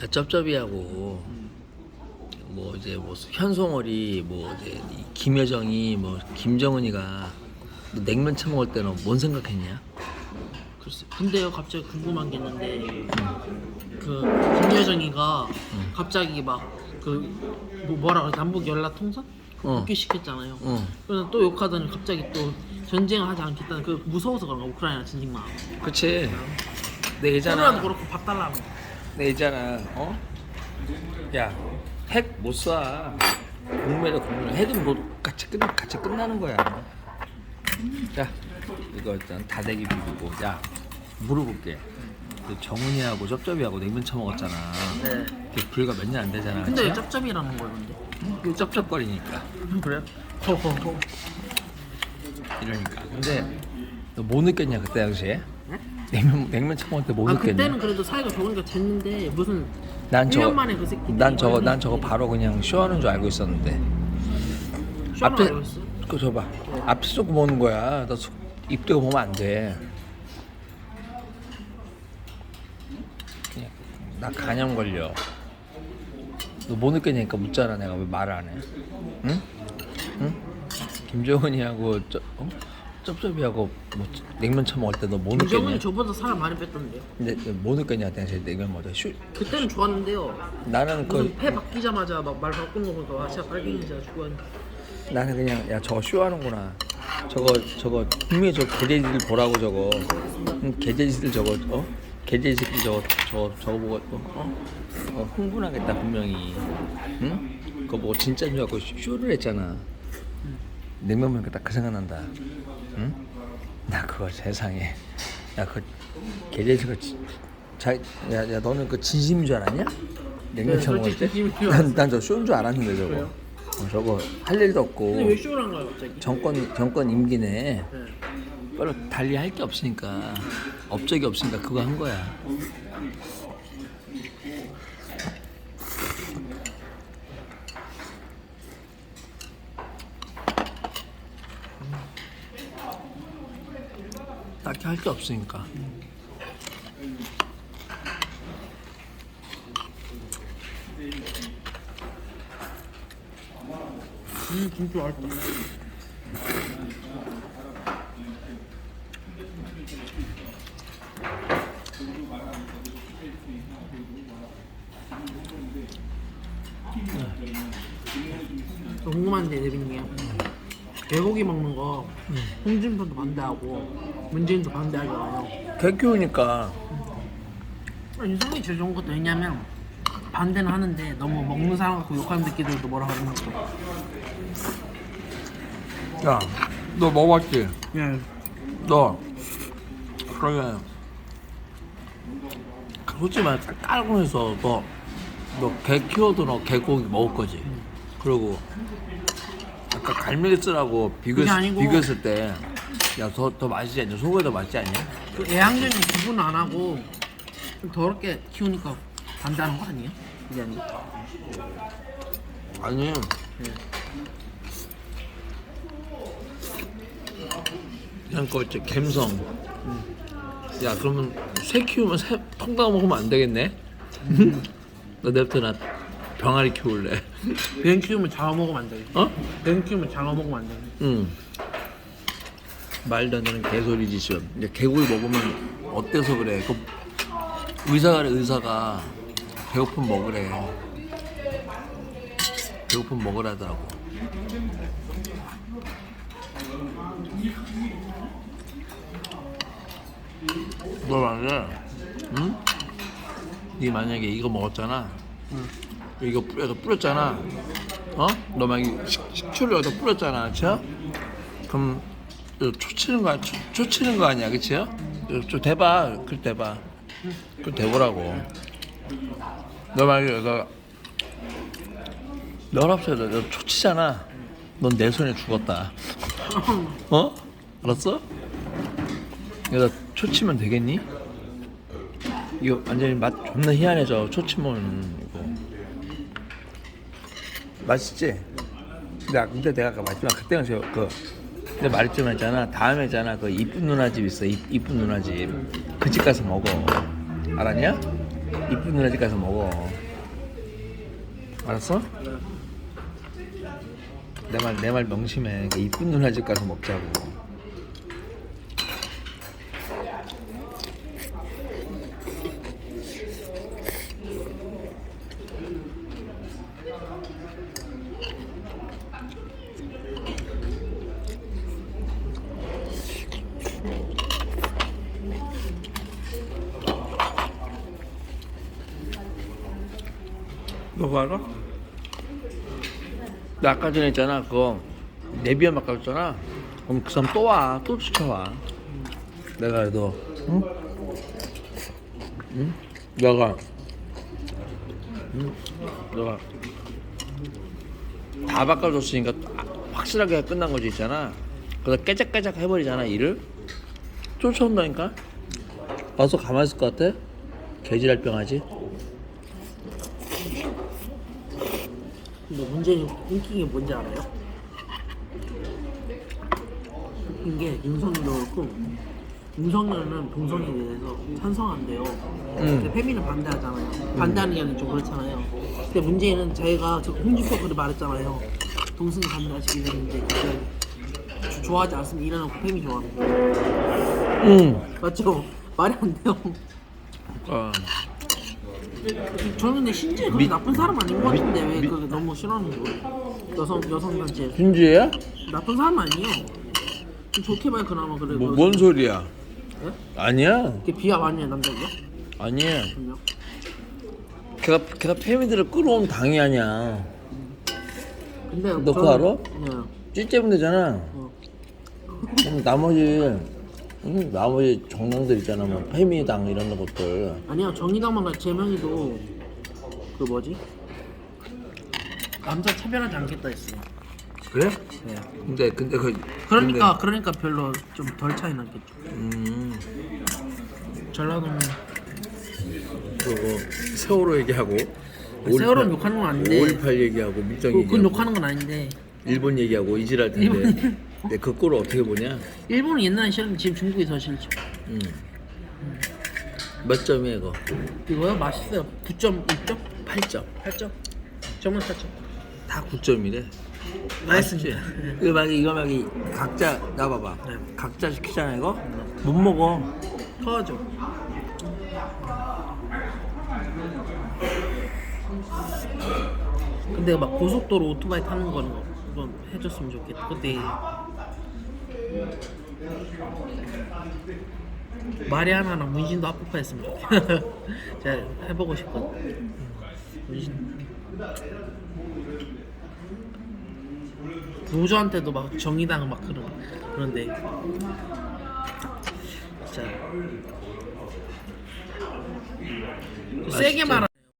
자, 쩝쩝이하고 뭐 이제 뭐 현송월이 뭐 이제 이 김여정이 뭐 김정은이가 너 냉면 처먹을 때는 뭔 생각했냐? 글쎄. 근데요 갑자기 궁금한 게 있는데 그 김여정이가 갑자기 막 그뭐 뭐라 그래 남북 연락 통선 어. 복귀시켰잖아요. 어. 그래서 또 욕하더니 갑자기 또 전쟁을 하지 않겠다는 그 무서워서 그런가 우크라이나 전쟁만. 그치. 내 코리아도 예잖아. 그렇고 봐달라 고. 내 예잖아. 어? 야, 핵 못 쏴. 공매도 공매. 핵은 뭐 같이 끝 같이 끝나는 거야. 자, 이거 일단 다대기 비비고. 야, 물어볼게. 그 정훈이하고 쩝쩝이하고 냉면 처먹었잖아. 네. 그게 불과 몇 년 안 되잖아. 근데 왜 그치? 짭짭이라는 거예요 근데? 그 쩝쩝거리니까. 그래요? 허허허. 이러니까. 근데 너 뭐 느꼈냐 그때 당시에? 냉면 냉면 처먹을 때뭐아 느꼈냐? 그때는 그래도 사이가 좋으니까 됐는데 무슨 난 1년 저거 만에 그 새끼 난 저거 난 저거 바로 그냥 쇼하는 줄 알고 있었는데 앞에 앞에 있어? 그거 줘봐 앞에 쏘고 보는 거야 너 속- 입 대고 보면 안돼 그냥 나 간염 걸려 너 뭐 느꼈냐니까 묻잖아 내가 왜 말을 안해 응? 응? 김정은이하고 저, 어? 쩝쩝이하고 뭐 냉면 처먹을 때너 뭐? 김정은이 저보다 살 많이 뺐던데요. 근데 뭐 느꼈냐 당시에 냉면 먹을 때 슈, 그때는 좋았는데요. 나는 그 무슨 폐 바뀌자마자 막 말 바꾸는 거 보니까 와 진짜 빨갱이자 죽어. 나는 그냥 야 저거 쇼하는구나. 저거 저거 분명히 저 개돼지들 보라고 저거 응, 개돼지들 저거 어 개돼지들 저거 저거 저거 보고 어, 어 흥분하겠다 분명히 응 그거 보고 진짜인 줄 알고 쇼- 쇼를 했잖아. 냉면 보니까 딱 그 생각난다. 응? 나 그거 세상에 야그 개돼지가 자야 야 너는 그 진심인 줄 알았냐? 냉면 네, 처먹을 솔직히 때? 진심인 줄 알았어. 난저 쇼인 줄 알았는데 저거. 어, 저거 할 일도 없고 근데 왜 쇼를 한 거야 갑자기? 정권 정권 임기네 네. 별로 달리 할 게 없으니까 업적이 없으니까 그거 한 거야. 딱히 할 게 없으니까. 음 진짜. 저 궁금한데 대빈님 개고기 먹는 거 홍준표도 반대하고 문재인도 반대하잖아요 개 키우니까. 윤석열이 제일 좋은 것도 왜냐면 반대는 하는데 너무 먹는 사람 갖고 욕하는 새끼들도 뭐라 하는 것도. 야너 먹어봤지? 예. 너. 그러면 솔직히 말해 깔고 해서 너너개 키워도 너 개고기 먹을 거지. 그리고 아까 갈매기스라고 비교했, 그게 아니고- 비교했을 때 야 더 더 맛있지 않냐 소고기 더 맛있지 않냐 그 애완견이 구분 안 하고 좀 더럽게 키우니까 반대하는 거 아니에요? 그게 아니고 아니 그냥 그 있지 갬성 야 그러면 새 키우면 새 통닭 먹으면 안 되겠네 너 내부터 나 병아리 키울래 뱀 키우면 장어 먹으면 안 돼. 어? 뱀 키우면 장어 먹으면 안 돼. 응. 말도 안 되는 개소리지 지금. 개구리 먹으면 어때서 그래? 그 의사가 의사가 배고픔 먹으래. 배고픔 먹으라더라고. 너 만약에, 응? 네 만약에 이거 먹었잖아. 이거 뿌- 여기다 뿌렸잖아. 어? 너 만약에 식, 식초를 여기다 뿌렸잖아, 그쵸? 그럼 이거 초 치는 거, 초, 초 치는 거 아니야, 그치요? 이거 좀 대봐, 그 대봐. 그 대보라고. 너 만약에 널합쳐야 돼. 너 초치잖아. 넌 내 손에 죽었다. 어? 알았어? 여기다 초치면 되겠니? 이거 완전히 맛 존나 희한해져. 초치면 이거. 맛있지? 아- 근데 내가 아까 마지막 그때 당시 그 근데 말했지만 있잖아 다음에 있잖아 그 이쁜 누나 집 있어 이, 이쁜 누나 집 그 집 가서 먹어 알았냐? 이쁜 누나 집 가서 먹어. 알았어? 내 말 내 말 명심해. 그 이쁜 누나 집 가서 먹자고. 그거 알아? 나 아까 전에 했잖아 그거 네비야 막 갔잖아 그럼 그 사람 또와또 시켜와 내가 너 응? 응? 너가 응? 너가 다 바꿔줬으니까 확실하게 끝난 거지 있잖아 그래서 깨작깨작 해버리잖아 일을 쫓아온다니까 와서 가만히 있을 것 같아? 개지랄 병하지 근데 문제는 웃긴 게 뭔지 알아요? 웃긴 게 윤석이도 그렇고 윤석열은 동성에 대해서 찬성한대요. 근데 페미는 반대하잖아요. 반대하는 게 아니라 좀 그렇잖아요. 근데 문제는 저희가 저 홍준표 그때 말했잖아요. 동성 반대하시기 그 좋아하지 않으면 일어나고 페미 좋아하는 거. 응 맞죠? 말이 안 돼요. 어. 저는 근데 신지에 그렇게 미- 나쁜 사람 아닌 것 같은데 왜 미- 그렇게 너무 싫어하는 거예요? 여성 여성 단체 준지야? 나쁜 사람 아니에요. 좀 좋게 봐요 그나마 그래도. 뭐, 뭔 소리야? 예? 아니야 이게 비하 아니에요 남자이요? 아니야 분명. 걔가 걔가 페미들을 끌어온 당이 아니야 근데 너 그거 알아? 네. 찌째면 되잖아 어. 그럼 나머지 응, 나머지 정당들 있잖아 뭐 페미당 이런 것들 아니요 정의당만 제명이도 그 뭐지? 남자 차별하지 않겠다 했어요. 그래? 네. 근데 근데 그 그러니까 그러니까 별로 좀 덜 차이. 근데, 음 전라도는 그거 세월호 얘기하고 세월호 욕하는 건 아닌데 5.18 얘기하고 밀정 그, 그건 얘기하고 욕하는 건 아닌데 일본 얘기하고 이질할 텐데 근데 그 꼴을 어떻게 보냐 일본은 옛날에 싫은데 지금 중국이 더 싫죠. 음. 몇 점이야 이거? 이거요 맛있어요. 9.1점? 8점 8점? 점은 8점. 다 9점이래 맛있지. 이거 막 이거 막 이 각자 나봐봐 네. 각자 시키잖아 이거 못 먹어 터져. 근데 막 고속도로 오토바이 타는 거는 좀 해줬으면 좋겠다. 그때 마리아나랑 문신도 합법화했으면 좋겠다. 제가 해보고 싶거든. 문신. 노조한테도 막 정의당 막 그런 그런데 진짜 세게 말하